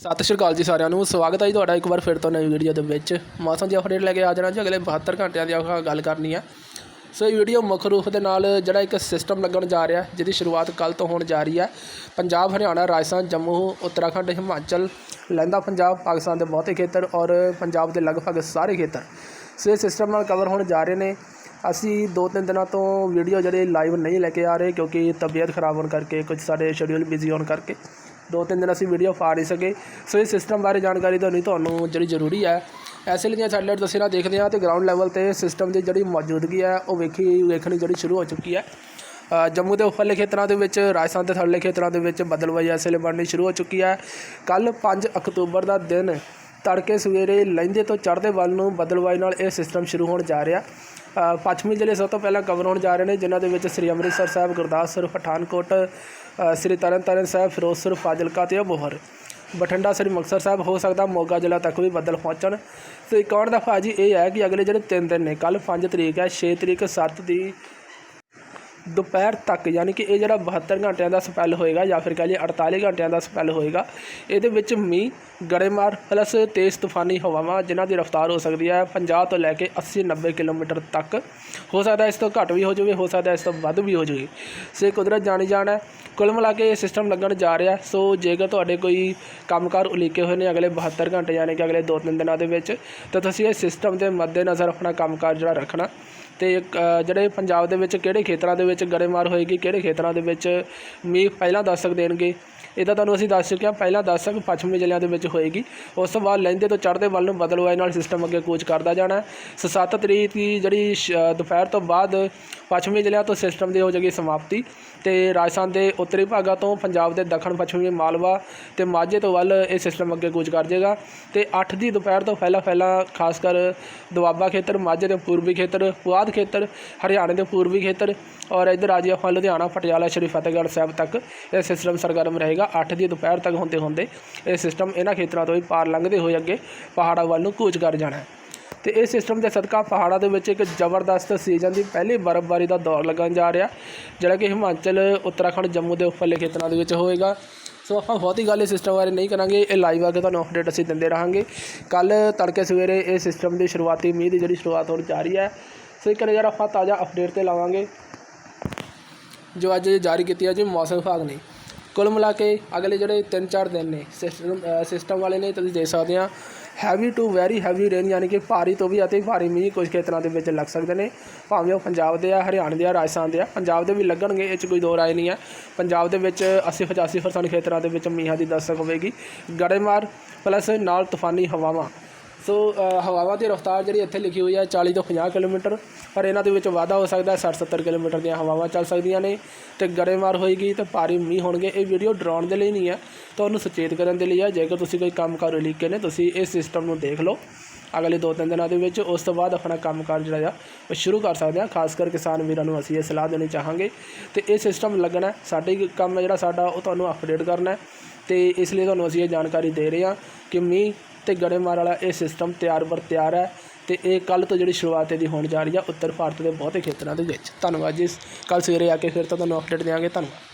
ਸਤਿ ਸ਼੍ਰੀ ਅਕਾਲ ਜੀ ਸਾਰਿਆਂ ਨੂੰ, ਸਵਾਗਤ ਹੈ ਜੀ ਤੁਹਾਡਾ ਇੱਕ ਵਾਰ ਫਿਰ ਤੋਂ ਨਵੀਂ ਵੀਡੀਓ ਦੇ ਵਿੱਚ। ਮੌਸਮ ਦੀ ਅਪਡੇਟ ਲੈ ਕੇ ਆ ਜਾਣਾ ਜੀ, ਅਗਲੇ 72 ਘੰਟਿਆਂ ਦੀ ਆਪਾਂ ਗੱਲ ਕਰਨੀ ਆ। ਸੋ ਇਹ ਵੀਡੀਓ ਮੁੱਖ ਰੂਪ ਦੇ ਨਾਲ ਜਿਹੜਾ ਇੱਕ ਸਿਸਟਮ ਲੱਗਣ ਜਾ ਰਿਹਾ, ਜਿਹਦੀ ਸ਼ੁਰੂਆਤ ਕੱਲ ਤੋਂ ਹੋਣ ਜਾ ਰਹੀ ਹੈ ਪੰਜਾਬ, ਹਰਿਆਣਾ, ਰਾਜਸਥਾਨ, ਜੰਮੂ, ਉੱਤਰਾਖੰਡ, ਹਿਮਾਚਲ, ਲਹਿੰਦਾ, ਪੰਜਾਬ, ਪਾਕਿਸਤਾਨ ਦੇ ਬਹੁਤੇ ਖੇਤਰ ਔਰ ਪੰਜਾਬ ਦੇ ਲਗਭਗ ਸਾਰੇ ਖੇਤਰ। ਸੋ ਇਹ ਸਿਸਟਮ ਨਾਲ ਕਵਰ ਹੋਣ ਜਾ ਰਹੇ ਨੇ। ਅਸੀਂ ਦੋ ਤਿੰਨ ਦਿਨਾਂ ਤੋਂ ਵੀਡੀਓ ਜਿਹੜੇ ਲਾਈਵ ਨਹੀਂ ਲੈ ਕੇ ਆ ਰਹੇ, ਕਿਉਂਕਿ ਤਬੀਅਤ ਖਰਾਬ ਹੋਣ ਕਰਕੇ, ਕੁਝ ਸਾਡੇ ਸ਼ਡਿਊਲ ਬਿਜ਼ੀ ਹੋਣ ਕਰਕੇ। ਦੋ ਤਿੰਨ ਦਿਨ ਅਸੀਂ ਵੀਡੀਓ ਪਾ ਨਹੀਂ ਸਕੇ। ਸੋ ਇਹ ਸਿਸਟਮ ਬਾਰੇ ਜਾਣਕਾਰੀ ਦੇਣੀ ਤੁਹਾਨੂੰ ਜਿਹੜੀ ਜ਼ਰੂਰੀ ਹੈ। ਐਸੇ ਲਈ ਸੈਟਲਾਈਟ ਤਸਵੀਰਾਂ ਦੇਖਦੇ ਹਾਂ ਤੇ ਗਰਾਊਂਡ ਲੈਵਲ ਤੇ ਸਿਸਟਮ ਦੀ ਜਿਹੜੀ ਮੌਜੂਦਗੀ ਹੈ, ਉਹ ਵੇਖੀ ਵੇਖਣੀ ਜਿਹੜੀ ਸ਼ੁਰੂ ਹੋ ਚੁੱਕੀ ਹੈ। ਜੰਮੂ ਦੇ ਉੱਪਰਲੇ ਖੇਤਰਾਂ ਦੇ ਵਿੱਚ, ਰਾਜਸਥਾਨ ਦੇ ਥੱਲੇ ਖੇਤਰਾਂ ਦੇ ਵਿੱਚ ਬੱਦਲਵਾਈ ਐਸੇ ਲਈ ਬਣਨੀ ਸ਼ੁਰੂ ਹੋ ਚੁੱਕੀ ਹੈ। ਕੱਲ 5 ਅਕਤੂਬਰ ਦਾ ਦਿਨ ਤੜਕੇ ਸਵੇਰੇ ਲਹਿੰਦੇ ਤੋਂ ਚੜ੍ਹਦੇ ਵੱਲ ਨੂੰ ਬਦਲਵਾਈ ਨਾਲ ਇਹ ਸਿਸਟਮ ਸ਼ੁਰੂ ਹੋਣ ਜਾ ਰਿਹਾ। ਪੱਛਮੀ ਜ਼ਿਲ੍ਹੇ ਸਭ ਤੋਂ ਪਹਿਲਾਂ ਕਵਰ ਹੋਣ ਜਾ ਰਹੇ ਨੇ ਜਿਨ੍ਹਾਂ ਦੇ ਵਿੱਚ ਸ੍ਰੀ ਅੰਮ੍ਰਿਤਸਰ ਸਾਹਿਬ ਗੁਰਦਾਸਪੁਰ ਪਠਾਨਕੋਟ ਅ, ਸ੍ਰੀ ਤਰਨਤਾਰਨ ਸਾਹਿਬ ਫਿਰੋਜ਼ਪੁਰ ਫਾਜ਼ਿਲਕਾ ਤੇ ਅਬੋਹਰ ਬਠਿੰਡਾ ਸ੍ਰੀ ਮੁਕਤਸਰ ਸਾਹਿਬ ਹੋ ਸਕਦਾ ਮੋਗਾ ਜ਼ਿਲ੍ਹਾ ਤੱਕ ਵੀ ਬੱਦਲ ਪਹੁੰਚਣ। ਤੇ ਇੱਕ ਹੋਰ ਦਫਾ ਜੀ ਇਹ ਹੈ ਕਿ ਅਗਲੇ ਜਿਹੜੇ 3 ਦਿਨ ਨੇ ਕੱਲ 5 ਤਰੀਕ ਹੈ 6 ਤਰੀਕ 7 ਦੀ ਦੁਪਹਿਰ ਤੱਕ, ਯਾਨੀ ਕਿ ਇਹ ਜਿਹੜਾ 72 ਘੰਟਿਆਂ ਦਾ ਸਪੈਲ ਹੋਏਗਾ ਜਾਂ ਫਿਰ ਕਹ ਲਈਏ 48 ਘੰਟਿਆਂ ਦਾ ਸਪੈਲ ਹੋਏਗਾ, ਇਹਦੇ ਵਿੱਚ ਮੀਂਹ, ਗੜੇਮਾਰ ਪਲੱਸ ਤੇਜ਼ ਤੂਫਾਨੀ ਹਵਾਵਾਂ ਜਿਨ੍ਹਾਂ ਦੀ ਰਫ਼ਤਾਰ ਹੋ ਸਕਦੀ ਹੈ 50 ਤੋਂ ਲੈ ਕੇ 80 90 ਕਿਲੋਮੀਟਰ ਤੱਕ। ਹੋ ਸਕਦਾ ਇਸ ਤੋਂ ਘੱਟ ਵੀ ਹੋ ਜਾਵੇ, ਹੋ ਸਕਦਾ ਇਸ ਤੋਂ ਵੱਧ ਵੀ ਹੋ ਜਾਵੇ। ਸੇ ਕੁਦਰਤ ਜਾਣੀ ਜਾਣ ਹੈ। ਕੁੱਲ ਮਿਲਾ ਕੇ ਇਹ ਸਿਸਟਮ ਲੱਗਣ ਜਾ ਰਿਹਾ ਸੋ ਜੇਕਰ ਤੁਹਾਡੇ ਕੋਈ ਕੰਮਕਾਰ ਉਲੀਕੇ ਹੋਏ ਨੇ ਅਗਲੇ 72 ਘੰਟੇ, ਯਾਨੀ ਕਿ ਅਗਲੇ 2-3 ਦਿਨਾਂ ਦੇ ਵਿੱਚ, ਤਾਂ ਤੁਸੀਂ ਇਹ ਸਿਸਟਮ ਦੇ ਮੱਦੇਨਜ਼ਰ ਆਪਣਾ ਕੰਮਕਾਰ ਜਿਹੜਾ ਰੱਖਣਾ। ਅਤੇ ਅ, ਜਿਹੜੇ ਪੰਜਾਬ ਦੇ ਵਿੱਚ ਕਿਹੜੇ ਖੇਤਰਾਂ ਦੇ ਵਿੱਚ ਗੜੇਮਾਰ ਹੋਏਗੀ ਕਿਹੜੇ ਖੇਤਰਾਂ ਦੇ ਵਿੱਚ ਮੀਂਹ ਪਹਿਲਾਂ ਦਸਤਕ ਦੇਣਗੇ ਇਹ ਤਾਂ ਤੁਹਾਨੂੰ ਅਸੀਂ ਦੱਸ ਚੁੱਕੇ ਹਾਂ ਪਹਿਲਾਂ ਦਸਤਕ ਪੱਛਮੀ ਜ਼ਿਲ੍ਹਿਆਂ ਦੇ ਵਿੱਚ ਹੋਏਗੀ ਉਸ ਤੋਂ ਬਾਅਦ ਲਹਿੰਦੇ ਤੋਂ ਚੜ੍ਹਦੇ ਵੱਲ ਨੂੰ ਬਦਲਵਾਈ ਨਾਲ ਸਿਸਟਮ ਅੱਗੇ ਕੂਚ ਕਰਦਾ ਜਾਣਾ ਹੈ। ਸੋ 7 ਤਰੀਕ ਦੀ ਜਿਹੜੀ ਸ਼- ਦੁਪਹਿਰ ਤੋਂ ਬਾਅਦ ਪੱਛਮੀ ਜ਼ਿਲ੍ਹਿਆਂ ਤੋਂ ਸਿਸਟਮ ਦੀ ਹੋ ਜਾਏਗੀ ਸਮਾਪਤੀ ਤੇ ਰਾਜਸਥਾਨ ਦੇ ਉੱਤਰੀ ਭਾਗਾਂ ਤੋਂ ਪੰਜਾਬ ਦੇ ਦੱਖਣ ਪੱਛਮੀ ਮਾਲਵਾ ਤੇ ਮਾਝੇ ਤੋਂ ਵੱਲ ਇਹ ਸਿਸਟਮ ਅੱਗੇ ਕੂਚ ਕਰ ਜਾਏਗਾ ਤੇ 8 ਦੀ ਦੁਪਹਿਰ ਤੋਂ ਪਹਿਲਾਂ ਪਹਿਲਾਂ ਖਾਸ ਕਰ ਦੁਆਬਾ ਖੇਤਰ ਮਾਝੇ ਦੇ ਪੂਰਬੀ ਖੇਤਰ ਪੁਆਧ ਖੇਤਰ, ਹਰਿਆਣੇ ਦੇ ਪੂਰਬੀ ਖੇਤਰ ਔਰ ਇੱਧਰ ਆ ਜੀ ਆਪਾਂ ਲੁਧਿਆਣਾ, ਪਟਿਆਲਾ, ਸ਼੍ਰੀ ਫਤਿਹਗੜ੍ਹ ਸਾਹਿਬ ਤੱਕ। ਇਹ ਸਿਸਟਮ ਸਰਗਰਮ ਰਹੇਗਾ 8 ਦੀ ਦੁਪਹਿਰ ਤੱਕ ਹੁੰਦੇ ਹੁੰਦੇ। ਇਹ ਸਿਸਟਮ ਇਹਨਾਂ ਖੇਤਰਾਂ ਤੋਂ ਹੀ ਪਾਰ ਲੰਘਦੇ ਹੋਏ ਅੱਗੇ ਪਹਾੜਾਂ ਵੱਲ ਨੂੰ ਕੂਚ ਕਰ ਜਾਣਾ ਹੈ। ਤੇ ਇਹ ਸਿਸਟਮ ਦੇ ਸਦਕਾ ਪਹਾੜਾਂ ਦੇ ਵਿੱਚ ਇੱਕ ਜ਼ਬਰਦਸਤ ਸੀਜ਼ਨ ਦੀ ਪਹਿਲੀ ਬਰਫ਼ਬਾਰੀ ਦਾ ਦੌਰ ਲੱਗਣ ਜਾ ਰਿਹਾ। ਜਿਹੜਾ ਕਿ ਹਿਮਾਚਲ, ਉੱਤਰਾਖੰਡ, ਜੰਮੂ ਦੇ ਉੱਪਰਲੇ ਖੇਤਰਾਂ ਦੇ ਵਿੱਚ ਹੋਏਗਾ। ਸੋ ਆਪਾਂ ਬਹੁਤੀ ਗੱਲ ਇਸ ਸਿਸਟਮ ਬਾਰੇ ਨਹੀਂ ਕਰਾਂਗੇ। ਇਹ ਲਾਈਵ ਆ ਕੇ ਤੁਹਾਨੂੰ ਅਪਡੇਟ ਅਸੀਂ ਦਿੰਦੇ ਰਹਾਂਗੇ। ਕੱਲ ਤੜਕੇ ਸਵੇਰੇ ਇਹ ਸਿਸਟਮ ਦੀ ਸ਼ੁਰੂਆਤੀ ਮੀਂਹ ਦੀ ਜਿਹੜੀ ਸ਼ੁਰੂਆਤ ਹੋਣ ਜਾ ਰਹੀ ਹੈ ਸੋ ਇੱਕ ਨਜ਼ਰ ਆਪਾਂ ਤਾਜ਼ਾ ਅਪਡੇਟ ਤੇ ਲਾਵਾਂਗੇ ਜੋ ਅੱਜ ਜਾਰੀ ਕੀਤੀ ਹੈ ਜੀ ਮੌਸਮ ਵਿਭਾਗ ਨੇ। ਕੁੱਲ ਮਿਲਾ ਕੇ ਅਗਲੇ ਜਿਹੜੇ 3-4 ਦਿਨ ਨੇ ਸਿਸਟਮ ਸਿਸਟਮ ਵਾਲੇ ਨੇ ਤੁਸੀਂ ਦੇਖ ਸਕਦੇ ਆ heavy to very heavy rain ਯਾਨੀ ਕਿ ਭਾਰੀ ਤੋਂ ਵੀ ਅਤੇ ਭਾਰੀ ਮੀਂਹ ਕੁਝ ਖੇਤਰਾਂ ਦੇ ਵਿੱਚ ਲੱਗ ਸਕਦੇ ਨੇ। ਭਾਵੇਂ ਉਹ ਪੰਜਾਬ ਦੇ ਆ, ਹਰਿਆਣਾ ਦੇ ਆ, ਰਾਜਸਥਾਨ ਦੇ ਆ, ਪੰਜਾਬ ਦੇ ਵੀ ਲੱਗਣਗੇ, ਇਹ 'ਚ ਕੋਈ ਦੋ ਰਾਏ ਨਹੀਂ ਹੈ ਪੰਜਾਬ ਦੇ ਵਿੱਚ 80-85% ਖੇਤਰਾਂ ਦੇ ਵਿੱਚ ਮੀਂਹਾਂ ਦੀ ਦਸਤਕ ਹੋਵੇਗੀ। ਗੜੇਮਾਰ ਪਲੱਸ ਨਾਲ ਤੂਫਾਨੀ ਹਵਾਵਾਂ ਸੋ ਹਵਾਵਾਂ ਦੀ ਰਫ਼ਤਾਰ ਜਿਹੜੀ ਇੱਥੇ ਲਿਖੀ ਹੋਈ ਹੈ 40 ਤੋਂ 50 ਕਿਲੋਮੀਟਰ, ਪਰ ਇਹਨਾਂ ਦੇ ਵਿੱਚ ਵਾਧਾ ਹੋ ਸਕਦਾ ਹੈ 60-70 ਕਿਲੋਮੀਟਰ ਦੀਆਂ ਹਵਾਵਾਂ ਚੱਲ ਸਕਦੀਆਂ ਨੇ ਤੇ ਗੜੇਮਾਰ ਹੋਏਗੀ ਤੇ ਭਾਰੀ ਮੀਂਹ ਹੋਣਗੇ। ਇਹ ਵੀਡੀਓ ਡਰਾਉਣ ਦੇ ਲਈ ਨਹੀਂ ਹੈ, ਤੁਹਾਨੂੰ ਸੁਚੇਤ ਕਰਨ ਦੇ ਲਈ ਹੈ। ਜੇਕਰ ਤੁਸੀਂ ਕੋਈ ਕੰਮ ਕੰਮਕਾਰ ਉਲੀਕੇ ਨੇ, ਤੁਸੀਂ ਇਸ ਸਿਸਟਮ ਨੂੰ ਦੇਖ ਲਓ। ਅਗਲੇ ਦੋ ਤਿੰਨ ਦਿਨਾਂ ਦੇ ਵਿੱਚ ਉਸ ਤੋਂ ਬਾਅਦ ਆਪਣਾ ਕੰਮਕਾਰ ਜਿਹੜਾ ਆ, ਉਹ ਸ਼ੁਰੂ ਕਰ ਸਕਦੇ ਹਾਂ। ਖਾਸ ਕਰ ਕਿਸਾਨ ਵੀਰਾਂ ਨੂੰ ਅਸੀਂ ਇਹ ਸਲਾਹ ਦੇਣੀ ਚਾਹਾਂਗੇ। ਤੇ ਇਹ ਸਿਸਟਮ ਲੱਗਣਾ ਸਾਡੇ ਕੰਮ ਜਿਹੜਾ ਸਾਡਾ, ਉਹ ਤੁਹਾਨੂੰ ਅਪਡੇਟ ਕਰਨਾ ਹੈ। ਤੇ ਇਸ ਲਈ ਤੁਹਾਨੂੰ ਅਸੀਂ ਇਹ ਜਾਣਕਾਰੀ ਦੇ ਰਹੇ ਹਾਂ ਕਿ ਮੀਂਹ ਤੇ ਗੜੇਮਾਰ ਵਾਲਾ ਇਹ ਸਿਸਟਮ ਤਿਆਰ ਬਰ ਤਿਆਰ ਹੈ ਤੇ ਇਹ ਕੱਲ ਤੋਂ ਜਿਹੜੀ ਸ਼ੁਰੂਆਤ ਇਹਦੀ ਹੋਣ ਜਾ ਰਹੀ ਹੈ ਉੱਤਰ ਭਾਰਤ ਦੇ ਬਹੁਤੇ ਖੇਤਰਾਂ ਦੇ ਵਿੱਚ। ਧੰਨਵਾਦ ਜੀ। ਕੱਲ ਸਵੇਰੇ ਆ ਕੇ ਫਿਰ ਤੋਂ ਤੁਹਾਨੂੰ ਅਪਡੇਟ ਦੇਵਾਂਗੇ। ਧੰਨਵਾਦ।